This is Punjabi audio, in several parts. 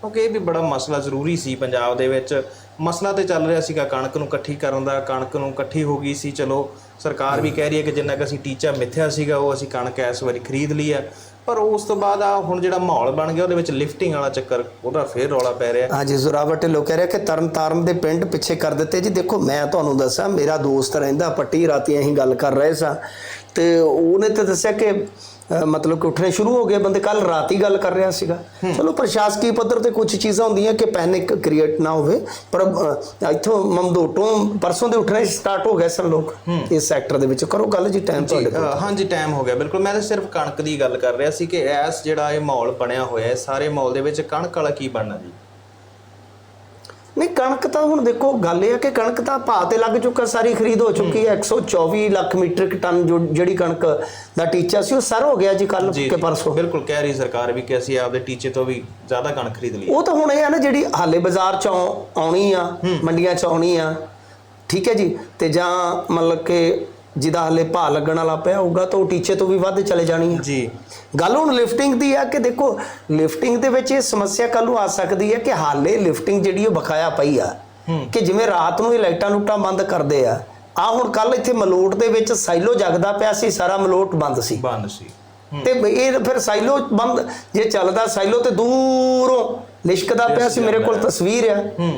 ਕਿਉਂਕਿ ਇਹ ਵੀ ਬੜਾ ਮਸਲਾ ਜ਼ਰੂਰੀ ਸੀ ਪੰਜਾਬ ਦੇ ਵਿੱਚ। ਮਸਲਾ ਤੇ ਚੱਲ ਰਿਹਾ ਸੀਗਾ ਕਣਕ ਨੂੰ ਇਕੱਠੀ ਕਰਨ ਦਾ, ਕਣਕ ਨੂੰ ਇਕੱਠੀ ਹੋ ਗਈ ਸੀ। ਚਲੋ, ਸਰਕਾਰ ਵੀ ਕਹਿ ਰਹੀ ਹੈ ਕਿ ਜਿੰਨਾ ਕੁ ਅਸੀਂ ਟੀਚਾ ਮਿੱਥਿਆ ਸੀਗਾ, ਉਹ ਅਸੀਂ ਕਣਕ ਇਸ ਵਾਰੀ ਖਰੀਦ ਲਈ ਆ ਪਰ ਉਸ ਤੋਂ ਬਾਅਦ ਆ ਹੁਣ ਜਿਹੜਾ ਮਾਹੌਲ ਬਣ ਗਿਆ, ਉਹਦੇ ਵਿੱਚ ਲਿਫਟਿੰਗ ਵਾਲਾ ਚੱਕਰ, ਉਹਦਾ ਫੇਰ ਰੌਲਾ ਪੈ ਰਿਹਾ। ਹਾਂਜੀ, ਜ਼ੁਰਾਵਰ ਢਿੱਲੋਂ ਕਹਿ ਰਿਹਾ ਕਿ ਤਰਨ ਤਾਰਨ ਦੇ ਪਿੰਡ ਪਿੱਛੇ ਕਰ ਦਿੱਤੇ। ਜੀ ਦੇਖੋ, ਮੈਂ ਤੁਹਾਨੂੰ ਦੱਸਾਂ, ਮੇਰਾ ਦੋਸਤ ਰਹਿੰਦਾ, ਪੱਟੀ ਰਾਤੀ ਅਸੀਂ ਗੱਲ ਕਰ ਰਹੇ ਸਾਂ। ਤੇ ਉਹਨੇ ਤਾਂ ਦੱਸਿਆ ਕਿ ਮਤਲਬ ਕਿ ਉੱਠਣੇ ਸ਼ੁਰੂ ਹੋ ਗਏ ਬੰਦੇ ਕੱਲ ਰਾਤੀ ਗੱਲ ਕਰ ਰਿਹਾ ਸੀਗਾ। ਚਲੋ ਪ੍ਰਸ਼ਾਸਕੀ ਪੱਧਰ ਤੇ ਕੁਝ ਚੀਜ਼ਾਂ ਹੁੰਦੀਆਂ ਕਿ ਪੈਨਿਕ ਕ੍ਰੀਏਟ ਨਾ ਹੋਵੇ ਪਰ ਇੱਥੋਂ ਮਮਦੋਟੋਂ ਪਰਸੋਂ ਦੇ ਉੱਠਣੇ ਸਟਾਰਟ ਹੋ ਗਏ ਸਨ ਲੋਕ। ਇਸ ਸੈਕਟਰ ਦੇ ਵਿੱਚ। ਕਰੋ ਗੱਲ ਜੀ ਟਾਈਮ ਤੁਹਾਡੇ ਕੋਲ। ਹਾਂਜੀ ਟਾਈਮ ਹੋ ਗਿਆ ਬਿਲਕੁਲ। ਮੈਂ ਤਾਂ ਸਿਰਫ ਕਣਕ ਦੀ ਗੱਲ ਕਰ ਰਿਹਾ ਸੀ ਕਿ ਐਸ ਜਿਹੜਾ ਇਹ ਮਾਹੌਲ ਬਣਿਆ ਹੋਇਆ ਹੈ ਸਾਰੇ ਮਾਹੌਲ ਦੇ ਵਿੱਚ ਕਣਕ ਵਾਲਾ ਕੀ ਬਣਨਾ ਜੀ? ਨਹੀਂ ਕਣਕ ਤਾਂ ਹੁਣ ਦੇਖੋ ਗੱਲ ਇਹ ਹੈ ਕਿ ਕਣਕ ਤਾਂ ਭਾਅ ਤੇ ਲੱਗ ਚੁੱਕਾ ਸਾਰੀ ਖਰੀਦ ਹੋ ਚੁੱਕੀ ਹੈ। 124 ਲੱਖ ਮੀਟ੍ਰਿਕ ਟਨ ਜਿਹੜੀ ਕਣਕ ਦਾ ਟੀਚਾ ਸੀ ਉਹ ਸਰ ਹੋ ਗਿਆ ਜੀ ਕੱਲ ਕੇ ਪਰਸੋਂ। ਬਿਲਕੁਲ ਕਹਿ ਰਹੀ ਸਰਕਾਰ ਵੀ ਕਿ ਅਸੀਂ ਆਪਦੇ ਟੀਚੇ ਤੋਂ ਵੀ ਜ਼ਿਆਦਾ ਕਣਕ ਖਰੀਦ ਲਈ ਉਹ ਤਾਂ ਹੁਣ ਇਹ ਹੈ ਨਾ ਜਿਹੜੀ ਹਾਲੇ ਬਾਜ਼ਾਰ ਚ ਆਉ- ਆਉਣੀ ਆ ਮੰਡੀਆਂ ਚ ਆਉਣੀ ਆ ਠੀਕ ਹੈ ਜੀ? ਤੇ ਜਾਂ ਮਤਲਬ ਕਿ ਜਿਹਦਾ ਹਾਲੇ ਭਾਅ ਲੱਗਣ ਵਾਲਾ ਪਿਆ ਹੋਊਗਾ ਤਾਂ ਉਹ ਟੀਚੇ ਤੋਂ ਵੀ ਵੱਧ ਚਲੇ ਜਾਣੀ ਆ। ਜੀ। ਗੱਲ ਹੁਣ ਲਿਫਟਿੰਗ ਦੀ ਆ ਕਿ ਦੇਖੋ ਲਿਫਟਿੰਗ ਦੇ ਵਿੱਚ ਇਹ ਸਮੱਸਿਆ ਕੱਲ ਨੂੰ ਆ ਸਕਦੀ ਹੈ ਕਿ ਹਾਲੇ ਲਿਫਟਿੰਗ ਜਿਹੜੀ ਉਹ ਬਕਾਇਆ ਪਈ ਆ ਕਿ ਜਿਵੇਂ ਰਾਤ ਨੂੰ ਇਹ ਲਾਈਟਾਂ ਲੂਟਾਂ ਬੰਦ ਕਰਦੇ ਆ ਆ ਹੁਣ ਕੱਲ ਇੱਥੇ ਮਲੋਟ ਦੇ ਵਿੱਚ ਸਾਈਲੋ ਜਗਦਾ ਪਿਆ ਸੀ ਸਾਰਾ ਮਲੋਟ ਬੰਦ ਸੀ। ਬੰਦ ਸੀ। ਤੇ ਇਹ ਫਿਰ ਸਾਈਲੋ ਬੰਦ ਜੇ ਚੱਲਦਾ ਸਾਈਲੋ ਤੇ ਦੂਰੋਂ ਲਿਸ਼ਕਦਾ ਪਿਆ ਸੀ ਮੇਰੇ ਕੋਲ ਤਸਵੀਰ ਆ। ਹੂੰ।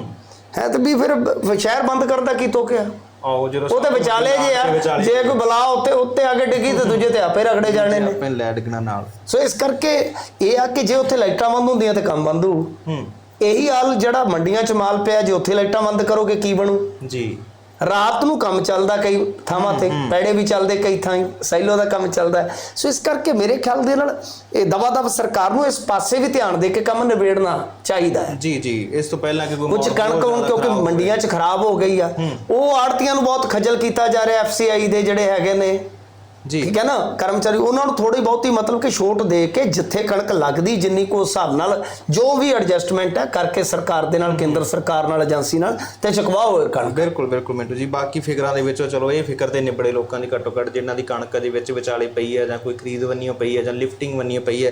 ਹੈ ਤੇ ਵੀ ਫਿਰ ਸ਼ਹਿਰ ਬੰਦ ਕਰਦਾ ਕੀ ਤੋਕਿਆ? ਆਓ ਜਦੋਂ ਉਹ ਤੇ ਵਿਚਾਲੇ ਜੇ ਆ। ਜੇ ਕੋਈ ਬਲਾ ਉੱਤੇ ਉੱਤੇ ਆ ਕੇ ਡਿੱਗੀ ਤੇ ਦੂਜੇ ਤੇ ਆਪੇ ਰਗੜੇ ਜਾਣੇ ਨੇ। ਆਪਣੇ ਲੈਡ ਗਣਾ ਨਾਲ। ਸੋ ਇਸ ਕਰਕੇ ਇਹ ਆ ਕਿ ਜੇ ਉੱਥੇ ਲਾਈਟਾਂ ਬੰਦ ਹੁੰਦੀਆਂ ਤੇ ਕੰਮ ਬੰਦ ਹੋਊ। ਹੂੰ। ਇਹੀ ਹਾਲ ਜਿਹੜਾ ਮੰਡੀਆਂ 'ਚ ਮਾਲ ਪਿਆ ਜੇ ਉੱਥੇ ਲਾਈਟਾਂ ਬੰਦ ਕਰੋਗੇ ਕੀ ਬਣੂ? ਜੀ। ਰਾਤ ਨੂੰ ਕੰਮ ਚੱਲਦਾ ਕਈ ਥਾਵਾਂ ਤੇ ਪੈੜੇ ਵੀ ਚੱਲਦੇ ਕਈ ਥਾਂ ਸਾਈਲੋ ਦਾ ਕੰਮ ਚੱਲਦਾ। ਸੋ ਇਸ ਕਰਕੇ ਮੇਰੇ ਖਿਆਲ ਦੇ ਨਾਲ ਇਹ ਦਵਾ ਦਵ ਸਰਕਾਰ ਨੂੰ ਇਸ ਪਾਸੇ ਵੀ ਧਿਆਨ ਦੇ ਕੇ ਕੰਮ ਨਿਬੇੜਨਾ ਚਾਹੀਦਾ ਹੈ। ਜੀ ਜੀ ਇਸ ਤੋਂ ਪਹਿਲਾਂ ਕਿ ਕੋਈ ਕੁਝ ਕਣਕ ਹੁਣ ਕਿਉਂਕਿ ਮੰਡੀਆਂ 'ਚ ਖਰਾਬ ਹੋ ਗਈ ਆ ਉਹ ਆੜਤੀਆਂ ਨੂੰ ਬਹੁਤ ਖੱਜਲ ਕੀਤਾ ਜਾ ਰਿਹਾ ਐਫਸੀਆਈ ਦੇ ਜਿਹੜੇ ਹੈਗੇ ਨੇ। ਠੀਕ ਹੈ ਨਾ? ਕਰਮਚਾਰੀ ਉਹਨਾਂ ਨੂੰ ਥੋੜੀ ਬਹੁਤੀ ਮਤਲਬ ਕਿ ਛੋਟ ਦੇ ਕੇ ਜਿੱਥੇ ਕਣਕ ਲੱਗਦੀ ਜਿੰਨੀ ਕੋ ਹਿਸਾਬ ਨਾਲ ਜੋ ਵੀ ਐਡਜਸਟਮੈਂਟ ਹੈ ਕਰਕੇ ਸਰਕਾਰ ਦੇ ਨਾਲ ਕੇਂਦਰ ਸਰਕਾਰ ਨਾਲ ਏਜੰਸੀ ਨਾਲ ਤੇ ਚੁਕਵਾਓ ਹੋਏ ਕਣਕ। ਬਿਲਕੁਲ ਬਿਲਕੁਲ ਮਿੰਟੂ ਜੀ। ਬਾਕੀ ਫਿਕਰਾਂ ਦੇ ਵਿੱਚੋਂ ਚਲੋ ਇਹ ਫਿਕਰ ਤੇ ਨਿਬੜੇ ਲੋਕਾਂ ਦੀ ਘੱਟੋ ਘੱਟ ਜਿਨ੍ਹਾਂ ਦੀ ਕਣਕ ਦੇ ਵਿੱਚ ਵਿਚਾਲੇ ਪਈ ਹੈ ਜਾਂ ਕੋਈ ਖਰੀਦ ਵੰਨੀਓ ਪਈ ਹੈ ਜਾਂ ਲਿਫਟਿੰਗ ਵੰਨੀਓ ਪਈ ਹੈ